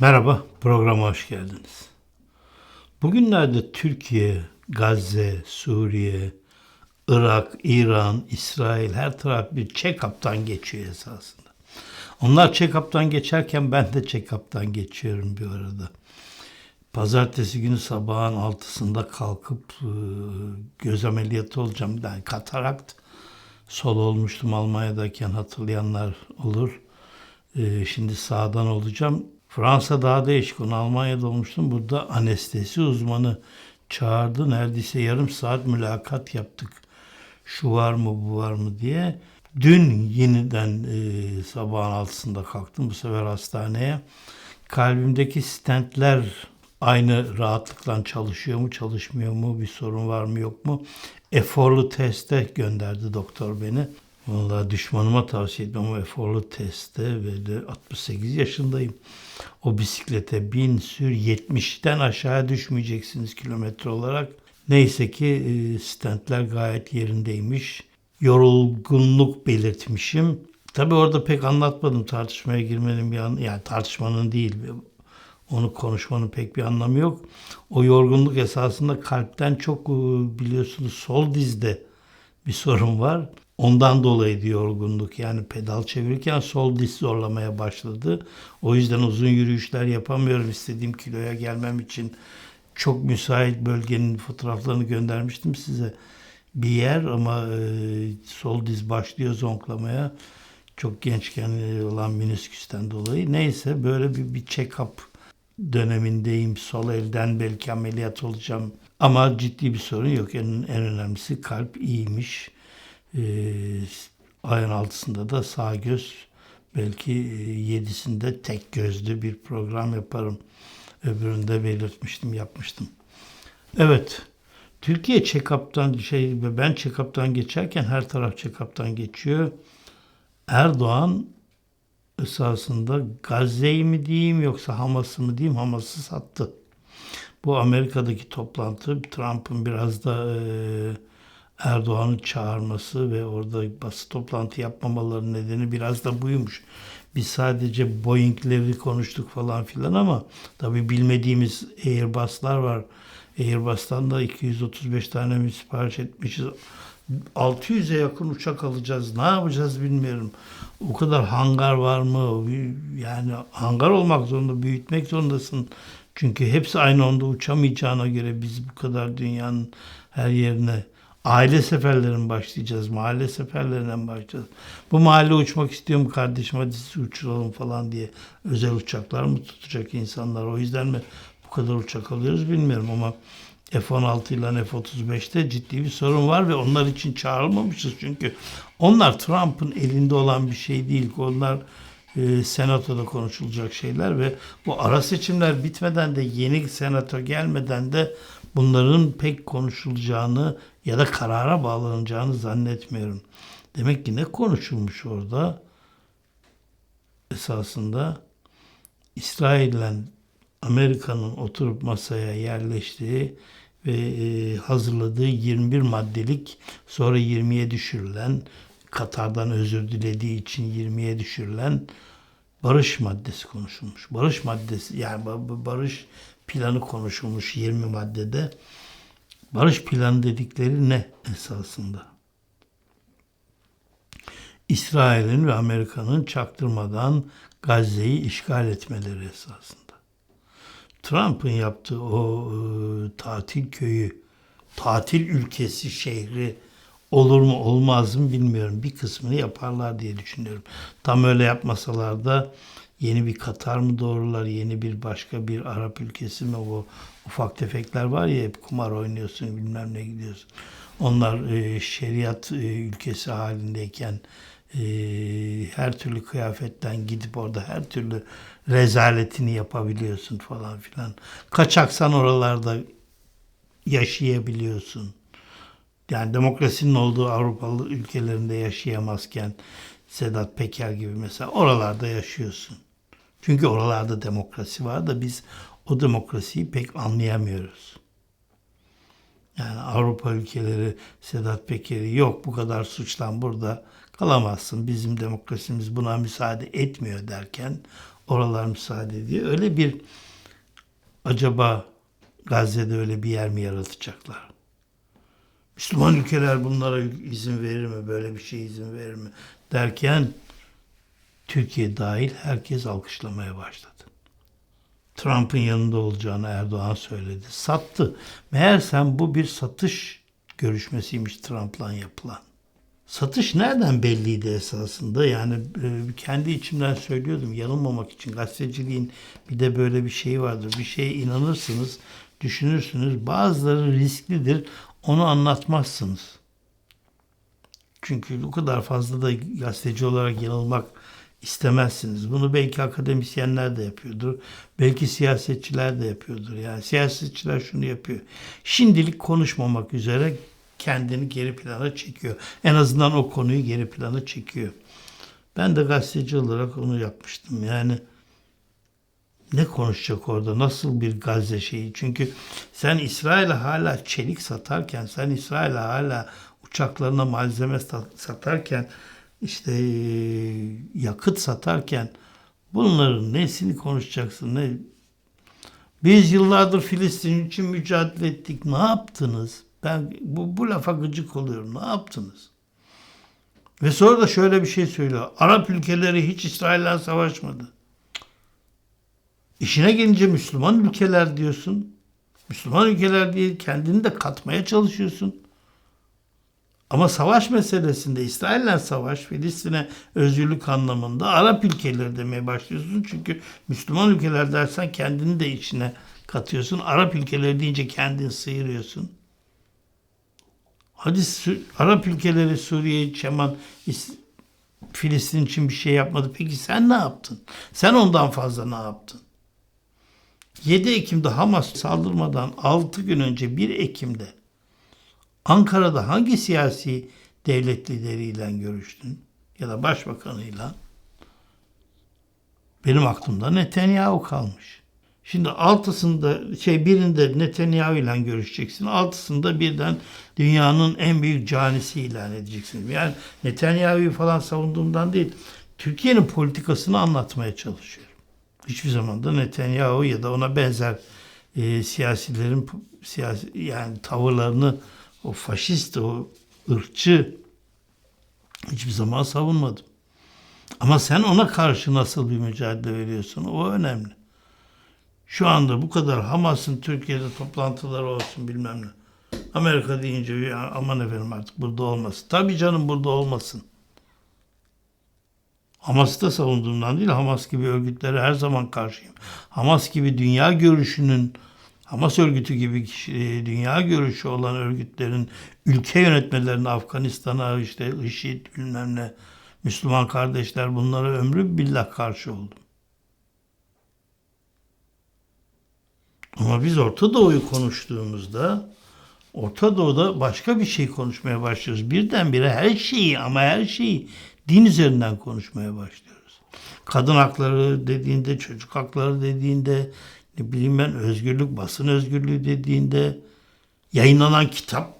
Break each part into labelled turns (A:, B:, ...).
A: Merhaba, programa hoş geldiniz. Bugünlerde Türkiye, Gazze, Suriye, Irak, İran, İsrail her taraf bir check-up'tan geçiyor esasında. Onlar check-up'tan geçerken ben de check-up'tan geçiyorum bir arada. Pazartesi günü sabahın altısında kalkıp e, göz ameliyatı olacağım. Yani katarakt sol olmuştum Almanya'dayken hatırlayanlar olur. E, şimdi sağdan olacağım. Fransa daha değişik. Onu Almanya'da olmuştum. Burada anestezi uzmanı çağırdı. Neredeyse yarım saat mülakat yaptık. Şu var mı bu var mı diye. Dün yeniden e, sabahın altısında kalktım. Bu sefer hastaneye. Kalbimdeki stentler aynı rahatlıkla çalışıyor mu çalışmıyor mu bir sorun var mı yok mu eforlu teste gönderdi doktor beni. Vallahi düşmanıma tavsiye etmem ama eforlu testte de 68 yaşındayım. O bisiklete bin sür 70'ten aşağı düşmeyeceksiniz kilometre olarak. Neyse ki e, stentler gayet yerindeymiş. Yorulgunluk belirtmişim. Tabi orada pek anlatmadım tartışmaya girmenin bir an yani tartışmanın değil onu konuşmanın pek bir anlamı yok. O yorgunluk esasında kalpten çok e, biliyorsunuz sol dizde bir sorun var. Ondan dolayı diyor yorgunluk. Yani pedal çevirirken sol diz zorlamaya başladı. O yüzden uzun yürüyüşler yapamıyorum istediğim kiloya gelmem için. Çok müsait bölgenin fotoğraflarını göndermiştim size. Bir yer ama e, sol diz başlıyor zonklamaya. Çok gençken e, olan minisküsten dolayı. Neyse böyle bir, bir check-up dönemindeyim. Sol elden belki ameliyat olacağım. Ama ciddi bir sorun yok. En, en önemlisi kalp iyiymiş. Ee, ayın altısında da sağ göz belki e, yedisinde tek gözlü bir program yaparım. Öbüründe belirtmiştim, yapmıştım. Evet, Türkiye check-up'tan şey ve ben check-up'tan geçerken her taraf check-up'tan geçiyor. Erdoğan esasında Gazze'yi mi diyeyim yoksa Hamas'ı mı diyeyim Hamas'ı sattı. Bu Amerika'daki toplantı Trump'ın biraz da e, Erdoğan'ı çağırması ve orada bası toplantı yapmamaları nedeni biraz da buymuş. Biz sadece Boeing'leri konuştuk falan filan ama tabii bilmediğimiz Airbus'lar var. Airbus'tan da 235 tane mi sipariş etmişiz. 600'e yakın uçak alacağız. Ne yapacağız bilmiyorum. O kadar hangar var mı? Yani hangar olmak zorunda, büyütmek zorundasın. Çünkü hepsi aynı anda uçamayacağına göre biz bu kadar dünyanın her yerine aile seferlerine başlayacağız. Mahalle seferlerinden başlayacağız. Bu mahalle uçmak istiyorum kardeşim hadi siz uçuralım falan diye özel uçaklar mı tutacak insanlar? O yüzden mi bu kadar uçak alıyoruz bilmiyorum ama F-16 ile F-35'te ciddi bir sorun var ve onlar için çağrılmamışız çünkü onlar Trump'ın elinde olan bir şey değil. Onlar e, senatoda konuşulacak şeyler ve bu ara seçimler bitmeden de yeni senato gelmeden de bunların pek konuşulacağını ya da karara bağlanacağını zannetmiyorum. Demek ki ne konuşulmuş orada? Esasında İsrail'le Amerika'nın oturup masaya yerleştiği ve e, hazırladığı 21 maddelik sonra 20'ye düşürülen Katar'dan özür dilediği için 20'ye düşürülen barış maddesi konuşulmuş. Barış maddesi yani barış planı konuşulmuş 20 maddede. Barış planı dedikleri ne esasında? İsrail'in ve Amerika'nın çaktırmadan Gazze'yi işgal etmeleri esasında. Trump'ın yaptığı o e, tatil köyü, tatil ülkesi şehri olur mu olmaz mı bilmiyorum. Bir kısmını yaparlar diye düşünüyorum. Tam öyle yapmasalar da yeni bir Katar mı doğrular, yeni bir başka bir Arap ülkesi mi o ufak tefekler var ya hep kumar oynuyorsun bilmem ne gidiyorsun. Onlar e, şeriat e, ülkesi halindeyken e, her türlü kıyafetten gidip orada her türlü rezaletini yapabiliyorsun falan filan. Kaçaksan oralarda yaşayabiliyorsun. Yani demokrasinin olduğu Avrupalı ülkelerinde yaşayamazken Sedat Peker gibi mesela oralarda yaşıyorsun. Çünkü oralarda demokrasi var da biz o demokrasiyi pek anlayamıyoruz. Yani Avrupa ülkeleri Sedat Peker'i yok bu kadar suçlan burada kalamazsın. Bizim demokrasimiz buna müsaade etmiyor derken oralar müsaade ediyor. Öyle bir acaba Gazze'de öyle bir yer mi yaratacaklar? Müslüman ülkeler bunlara izin verir mi? Böyle bir şey izin verir mi? Derken Türkiye dahil herkes alkışlamaya başladı. Trump'ın yanında olacağını Erdoğan söyledi. Sattı. Meğersem bu bir satış görüşmesiymiş Trump'la yapılan. Satış nereden belliydi esasında? Yani e, kendi içimden söylüyordum yanılmamak için. Gazeteciliğin bir de böyle bir şeyi vardır. Bir şeye inanırsınız, düşünürsünüz. Bazıları risklidir. Onu anlatmazsınız. Çünkü o kadar fazla da gazeteci olarak yanılmak istemezsiniz. Bunu belki akademisyenler de yapıyordur. Belki siyasetçiler de yapıyordur. Yani siyasetçiler şunu yapıyor. Şimdilik konuşmamak üzere kendini geri plana çekiyor. En azından o konuyu geri plana çekiyor. Ben de gazeteci olarak onu yapmıştım. Yani ne konuşacak orada? Nasıl bir Gazze şeyi? Çünkü sen İsrail'e hala çelik satarken, sen İsrail'e hala uçaklarına malzeme satarken, işte yakıt satarken bunların nesini konuşacaksın? Ne? Biz yıllardır Filistin için mücadele ettik. Ne yaptınız? Ben bu, bu lafa gıcık oluyorum. Ne yaptınız? Ve sonra da şöyle bir şey söylüyor. Arap ülkeleri hiç İsrail'le savaşmadı. İşine gelince Müslüman ülkeler diyorsun. Müslüman ülkeler diye kendini de katmaya çalışıyorsun. Ama savaş meselesinde İsrail'le savaş, Filistin'e özgürlük anlamında Arap ülkeleri demeye başlıyorsun. Çünkü Müslüman ülkeler dersen kendini de içine katıyorsun. Arap ülkeleri deyince kendini sıyırıyorsun. Hadi Arap ülkeleri Suriye, Çeman, Filistin için bir şey yapmadı. Peki sen ne yaptın? Sen ondan fazla ne yaptın? 7 Ekim'de Hamas saldırmadan 6 gün önce 1 Ekim'de Ankara'da hangi siyasi devlet lideriyle görüştün? Ya da başbakanıyla? Benim aklımda Netanyahu kalmış. Şimdi altısında şey birinde Netanyahu ile görüşeceksin. Altısında birden dünyanın en büyük canisi ilan edeceksin. Yani Netanyahu'yu falan savunduğumdan değil. Türkiye'nin politikasını anlatmaya çalışıyorum. Hiçbir zaman da Netanyahu ya da ona benzer e, siyasilerin siyasi yani tavırlarını o faşist, o ırkçı hiçbir zaman savunmadım. Ama sen ona karşı nasıl bir mücadele veriyorsun o önemli. Şu anda bu kadar Hamas'ın Türkiye'de toplantıları olsun bilmem ne. Amerika deyince ya aman efendim artık burada olmasın. Tabii canım burada olmasın. Hamas'ı da savunduğumdan değil, Hamas gibi örgütlere her zaman karşıyım. Hamas gibi dünya görüşünün, Hamas örgütü gibi e, dünya görüşü olan örgütlerin ülke yönetmelerine Afganistan'a işte IŞİD bilmem ne Müslüman kardeşler bunlara ömrü billah karşı oldum. Ama biz Orta Doğu'yu konuştuğumuzda Orta Doğu'da başka bir şey konuşmaya başlıyoruz. Birdenbire her şeyi ama her şeyi din üzerinden konuşmaya başlıyoruz. Kadın hakları dediğinde, çocuk hakları dediğinde, ne bileyim ben özgürlük, basın özgürlüğü dediğinde, yayınlanan kitap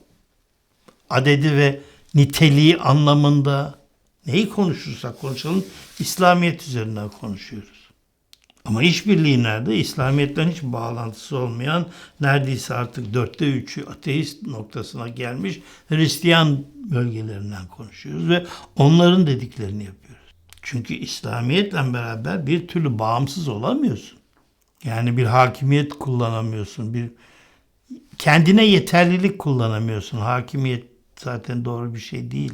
A: adedi ve niteliği anlamında neyi konuşursak konuşalım İslamiyet üzerinden konuşuyoruz. Ama işbirliği nerede? İslamiyet'ten hiç bağlantısı olmayan neredeyse artık dörtte üçü ateist noktasına gelmiş Hristiyan bölgelerinden konuşuyoruz ve onların dediklerini yapıyoruz. Çünkü İslamiyet'le beraber bir türlü bağımsız olamıyorsun. Yani bir hakimiyet kullanamıyorsun. Bir kendine yeterlilik kullanamıyorsun. Hakimiyet zaten doğru bir şey değil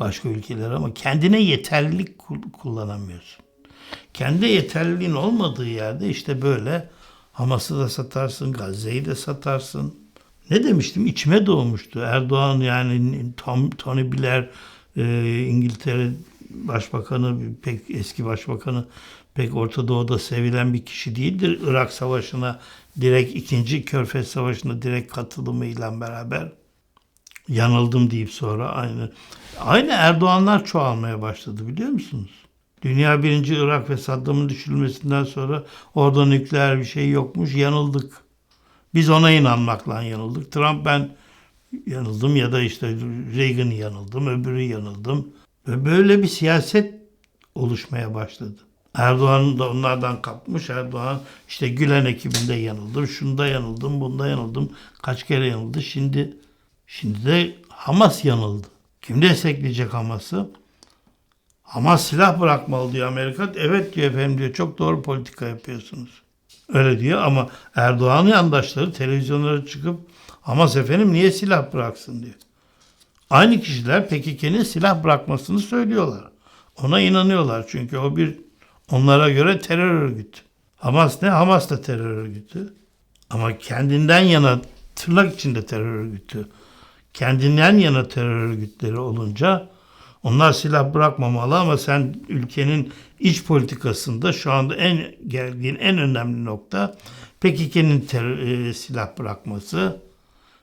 A: başka ülkeler ama kendine yeterlilik kullanamıyorsun. Kendi yeterliliğin olmadığı yerde işte böyle Hamas'ı da satarsın, Gazze'yi de satarsın. Ne demiştim? İçime doğmuştu. Erdoğan yani Tom, Tony Blair, e, İngiltere Başbakanı, pek eski başbakanı pek Orta Doğu'da sevilen bir kişi değildir. Irak Savaşı'na direkt ikinci Körfez Savaşı'na direkt katılımıyla beraber yanıldım deyip sonra aynı aynı Erdoğanlar çoğalmaya başladı biliyor musunuz? Dünya birinci Irak ve Saddam'ın düşürülmesinden sonra orada nükleer bir şey yokmuş. Yanıldık. Biz ona inanmakla yanıldık. Trump ben yanıldım ya da işte Reagan yanıldım, öbürü yanıldım. Ve böyle bir siyaset oluşmaya başladı. Erdoğan da onlardan kapmış. Erdoğan işte Gülen ekibinde yanıldım, şunda yanıldım, bunda yanıldım. Kaç kere yanıldı. Şimdi şimdi de Hamas yanıldı. Kim destekleyecek Hamas'ı? Hamas silah bırakmalı diyor Amerika. Evet diyor efendim diyor. Çok doğru politika yapıyorsunuz. Öyle diyor ama Erdoğan'ın yandaşları televizyonlara çıkıp Hamas efendim niye silah bıraksın diyor. Aynı kişiler PKK'nin silah bırakmasını söylüyorlar. Ona inanıyorlar çünkü o bir onlara göre terör örgütü. Hamas ne? Hamas da terör örgütü. Ama kendinden yana tırnak içinde terör örgütü. Kendinden yana terör örgütleri olunca onlar silah bırakmamalı ama sen ülkenin iç politikasında şu anda en geldiğin en önemli nokta PKK'nin terör, e, silah bırakması,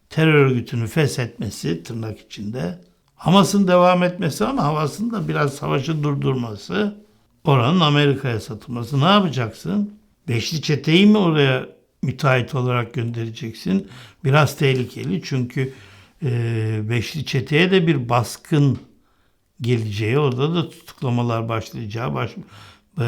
A: terör örgütünü feshetmesi tırnak içinde. Hamas'ın devam etmesi ama Hamas'ın da biraz savaşı durdurması, oranın Amerika'ya satılması. Ne yapacaksın? Beşli çeteyi mi oraya müteahhit olarak göndereceksin? Biraz tehlikeli çünkü e, Beşli çeteye de bir baskın geleceği, orada da tutuklamalar başlayacağı, baş, e,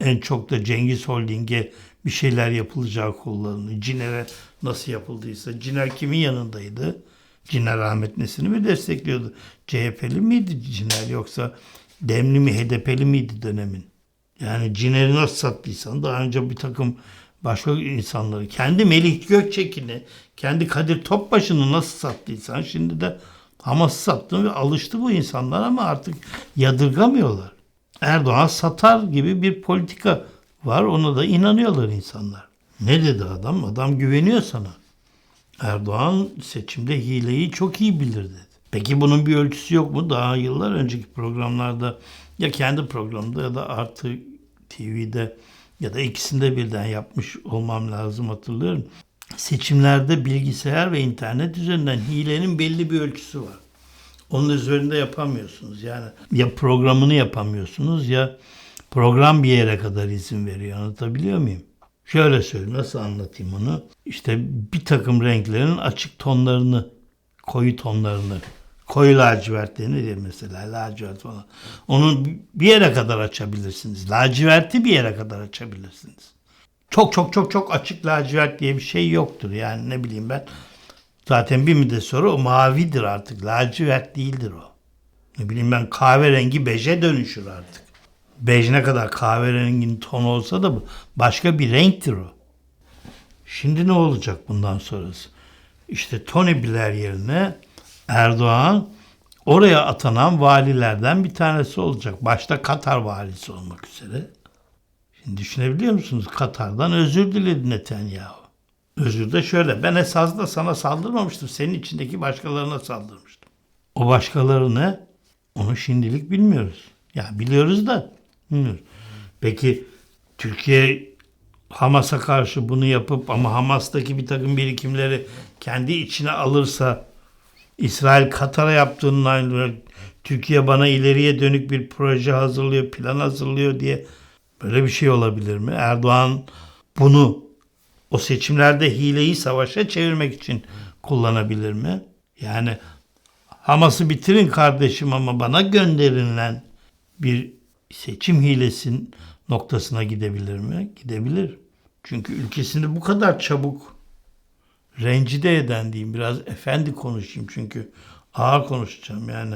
A: en çok da Cengiz Holding'e bir şeyler yapılacağı kullanılıyor. Ciner'e nasıl yapıldıysa. Ciner kimin yanındaydı? Ciner Ahmet Nesin'i mi destekliyordu? CHP'li miydi Ciner yoksa Demli mi HDP'li miydi dönemin? Yani Ciner'i nasıl sattıysan daha önce bir takım başka insanları, kendi Melih Gökçek'ini, kendi Kadir Topbaşı'nı nasıl sattıysan şimdi de Hamas'ı sattın ve alıştı bu insanlar ama artık yadırgamıyorlar. Erdoğan satar gibi bir politika var. Ona da inanıyorlar insanlar. Ne dedi adam? Adam güveniyor sana. Erdoğan seçimde hileyi çok iyi bilir dedi. Peki bunun bir ölçüsü yok mu? Daha yıllar önceki programlarda ya kendi programda ya da Artı TV'de ya da ikisinde birden yapmış olmam lazım hatırlıyorum. Seçimlerde bilgisayar ve internet üzerinden hilenin belli bir ölçüsü var. Onun üzerinde yapamıyorsunuz. Yani ya programını yapamıyorsunuz ya program bir yere kadar izin veriyor. Anlatabiliyor muyum? Şöyle söyleyeyim. Nasıl anlatayım onu? İşte bir takım renklerin açık tonlarını, koyu tonlarını, koyu lacivert denir ya mesela lacivert falan. Onu bir yere kadar açabilirsiniz. Laciverti bir yere kadar açabilirsiniz. Çok çok çok çok açık lacivert diye bir şey yoktur. Yani ne bileyim ben. Zaten bir müddet sonra o mavidir artık. Lacivert değildir o. Ne bileyim ben kahverengi beje dönüşür artık. Bej ne kadar kahverenginin tonu olsa da başka bir renktir o. Şimdi ne olacak bundan sonrası? İşte Tony Blair yerine Erdoğan oraya atanan valilerden bir tanesi olacak. Başta Katar valisi olmak üzere. Şimdi düşünebiliyor musunuz? Katar'dan özür diledi Netanyahu. Özür de şöyle. Ben esasında sana saldırmamıştım. Senin içindeki başkalarına saldırmıştım. O başkaları ne? Onu şimdilik bilmiyoruz. Ya biliyoruz da bilmiyoruz. Peki Türkiye Hamas'a karşı bunu yapıp ama Hamas'taki bir takım birikimleri kendi içine alırsa İsrail Katar'a yaptığının aynı Türkiye bana ileriye dönük bir proje hazırlıyor, plan hazırlıyor diye böyle bir şey olabilir mi? Erdoğan bunu o seçimlerde hileyi savaşa çevirmek için kullanabilir mi? Yani Hamas'ı bitirin kardeşim ama bana gönderilen bir seçim hilesin noktasına gidebilir mi? Gidebilir. Çünkü ülkesini bu kadar çabuk rencide eden diyeyim biraz efendi konuşayım çünkü ağır konuşacağım yani.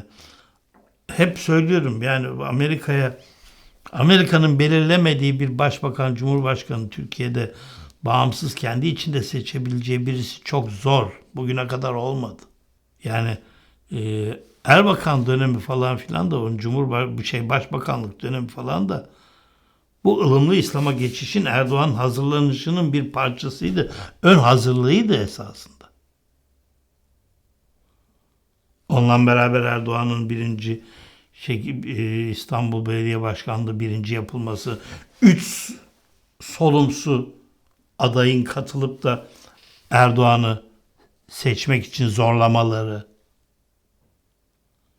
A: Hep söylüyorum yani Amerika'ya Amerika'nın belirlemediği bir başbakan, cumhurbaşkanı Türkiye'de bağımsız kendi içinde seçebileceği birisi çok zor. Bugüne kadar olmadı. Yani e, Erbakan dönemi falan filan da onun Cumhurbaş şey başbakanlık dönemi falan da bu ılımlı İslam'a geçişin Erdoğan hazırlanışının bir parçasıydı. Ön hazırlığıydı esasında. Onunla beraber Erdoğan'ın birinci şey, e, İstanbul Belediye Başkanlığı birinci yapılması, üç solumsu adayın katılıp da Erdoğan'ı seçmek için zorlamaları.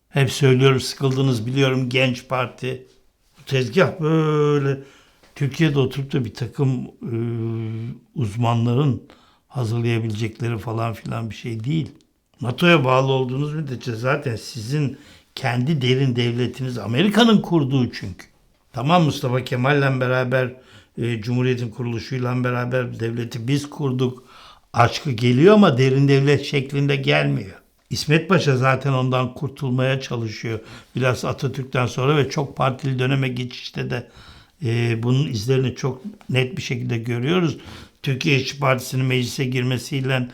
A: Hep söylüyorum sıkıldınız biliyorum genç parti. Tezgah böyle Türkiye'de oturup da bir takım e, uzmanların hazırlayabilecekleri falan filan bir şey değil. NATO'ya bağlı olduğunuz müddetçe zaten sizin kendi derin devletiniz Amerika'nın kurduğu çünkü. Tamam Mustafa Kemal'le beraber e, Cumhuriyet'in kuruluşuyla beraber devleti biz kurduk. Aşkı geliyor ama derin devlet şeklinde gelmiyor. İsmet Paşa zaten ondan kurtulmaya çalışıyor. Biraz Atatürk'ten sonra ve çok partili döneme geçişte de e, bunun izlerini çok net bir şekilde görüyoruz. Türkiye İşçi Partisi'nin meclise girmesiyle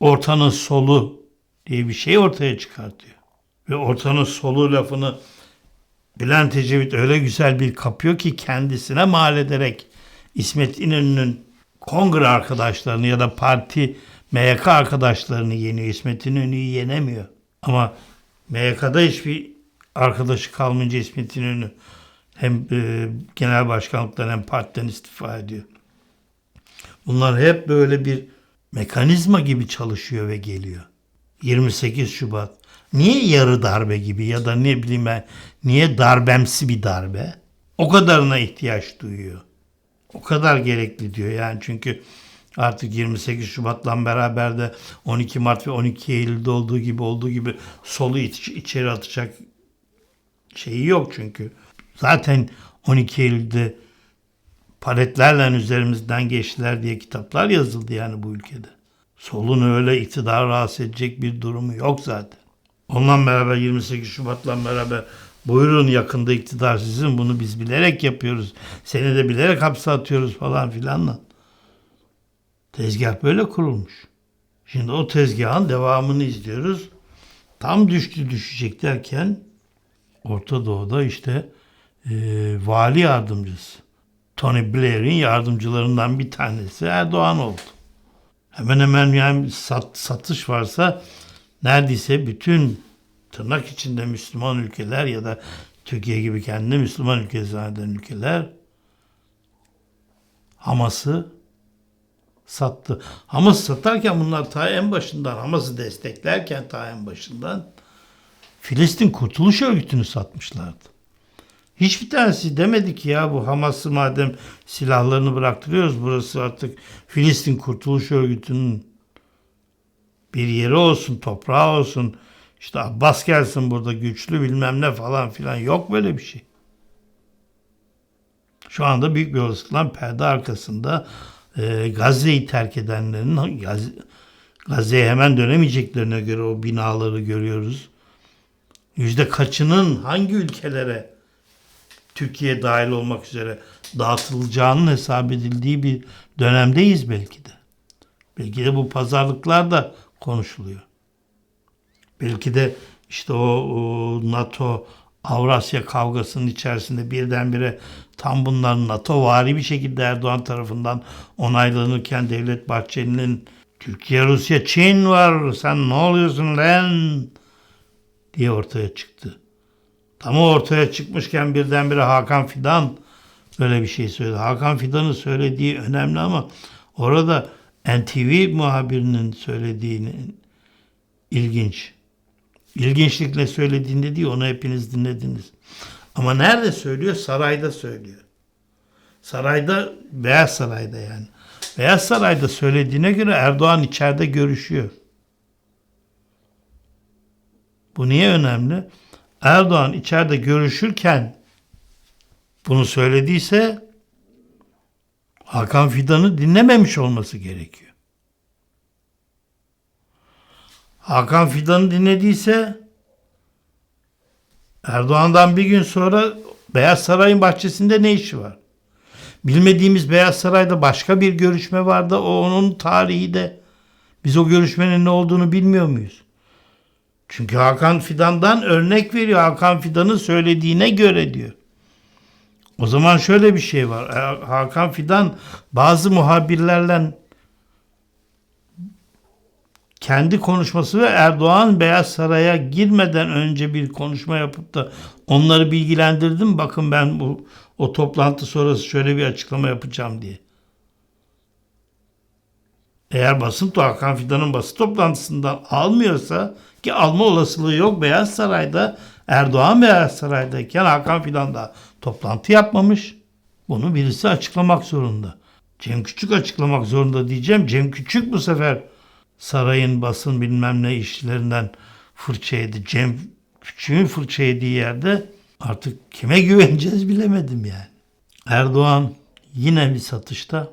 A: ortanın solu diye bir şey ortaya çıkartıyor. Ve ortanın solu lafını Bülent Ecevit öyle güzel bir kapıyor ki kendisine mal ederek İsmet İnönü'nün kongre arkadaşlarını ya da parti MYK arkadaşlarını yeniyor. İsmet İnönü'yü yenemiyor. Ama MYK'da hiçbir arkadaşı kalmayınca İsmet İnönü hem e, genel başkanlıktan hem partiden istifa ediyor. Bunlar hep böyle bir mekanizma gibi çalışıyor ve geliyor. 28 Şubat. Niye yarı darbe gibi ya da ne bileyim ben niye darbemsi bir darbe? O kadarına ihtiyaç duyuyor. O kadar gerekli diyor yani çünkü artık 28 Şubat'la beraber de 12 Mart ve 12 Eylül'de olduğu gibi olduğu gibi solu iç- içeri atacak şeyi yok çünkü. Zaten 12 Eylül'de paletlerle üzerimizden geçtiler diye kitaplar yazıldı yani bu ülkede. Solun öyle iktidar rahatsız edecek bir durumu yok zaten. Onunla beraber 28 Şubat'la beraber buyurun yakında iktidar sizin bunu biz bilerek yapıyoruz. Seni de bilerek hapse atıyoruz falan filanla. Tezgah böyle kurulmuş. Şimdi o tezgahın devamını izliyoruz. Tam düştü düşecek derken Orta Doğu'da işte e, vali yardımcısı. Tony Blair'in yardımcılarından bir tanesi Erdoğan oldu. Hemen hemen yani sat, satış varsa neredeyse bütün tırnak içinde Müslüman ülkeler ya da Türkiye gibi kendini Müslüman ülke zanneden ülkeler Hamas'ı sattı. Hamas satarken bunlar ta en başından Hamas'ı desteklerken ta en başından Filistin Kurtuluş Örgütü'nü satmışlardı. Hiçbir tanesi demedi ki ya bu Hamas'ı madem silahlarını bıraktırıyoruz burası artık Filistin Kurtuluş Örgütü'nün bir yeri olsun, toprağı olsun. İşte Abbas gelsin burada güçlü bilmem ne falan filan yok böyle bir şey. Şu anda büyük bir olasılıkla perde arkasında e, Gazze'yi terk edenlerin Gaz, Gazze'ye hemen dönemeyeceklerine göre o binaları görüyoruz. Yüzde kaçının hangi ülkelere Türkiye dahil olmak üzere dağıtılacağının hesap edildiği bir dönemdeyiz belki de. Belki de bu pazarlıklar da konuşuluyor. Belki de işte o, NATO Avrasya kavgasının içerisinde birdenbire tam bunlar NATO vari bir şekilde Erdoğan tarafından onaylanırken Devlet Bahçeli'nin Türkiye, Rusya, Çin var sen ne oluyorsun lan diye ortaya çıktı. Tam ortaya çıkmışken birdenbire Hakan Fidan böyle bir şey söyledi. Hakan Fidan'ın söylediği önemli ama orada NTV muhabirinin söylediğini ilginç. İlginçlikle söylediğinde değil onu hepiniz dinlediniz. Ama nerede söylüyor? Sarayda söylüyor. Sarayda, Beyaz Saray'da yani. Beyaz Saray'da söylediğine göre Erdoğan içeride görüşüyor. Bu niye önemli? Erdoğan içeride görüşürken bunu söylediyse Hakan Fidan'ı dinlememiş olması gerekiyor. Hakan Fidan'ı dinlediyse Erdoğan'dan bir gün sonra Beyaz Saray'ın bahçesinde ne işi var? Bilmediğimiz Beyaz Saray'da başka bir görüşme vardı. O onun tarihi de biz o görüşmenin ne olduğunu bilmiyor muyuz? Çünkü Hakan Fidan'dan örnek veriyor. Hakan Fidan'ın söylediğine göre diyor. O zaman şöyle bir şey var. E, Hakan Fidan bazı muhabirlerle kendi konuşması ve Erdoğan Beyaz Saray'a girmeden önce bir konuşma yapıp da onları bilgilendirdim. Bakın ben bu o toplantı sonrası şöyle bir açıklama yapacağım diye. Eğer basın Hakan Fidan'ın basın toplantısından almıyorsa ki alma olasılığı yok Beyaz Saray'da Erdoğan Beyaz Saray'dayken Hakan Fidan da toplantı yapmamış. Bunu birisi açıklamak zorunda. Cem Küçük açıklamak zorunda diyeceğim. Cem Küçük bu sefer sarayın basın bilmem ne işçilerinden fırça yedi. Cem Küçük'ün fırça yediği yerde Artık kime güveneceğiz bilemedim yani. Erdoğan yine bir satışta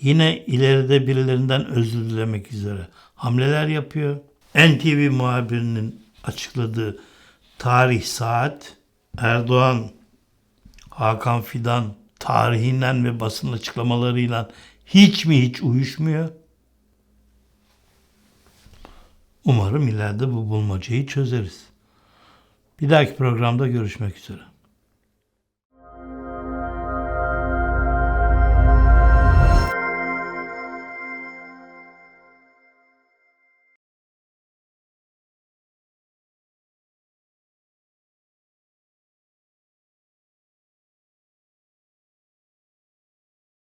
A: yine ileride birilerinden özür dilemek üzere hamleler yapıyor. NTV muhabirinin açıkladığı tarih saat Erdoğan Hakan Fidan tarihinden ve basın açıklamalarıyla hiç mi hiç uyuşmuyor? Umarım ileride bu bulmacayı çözeriz. Bir dahaki programda görüşmek üzere.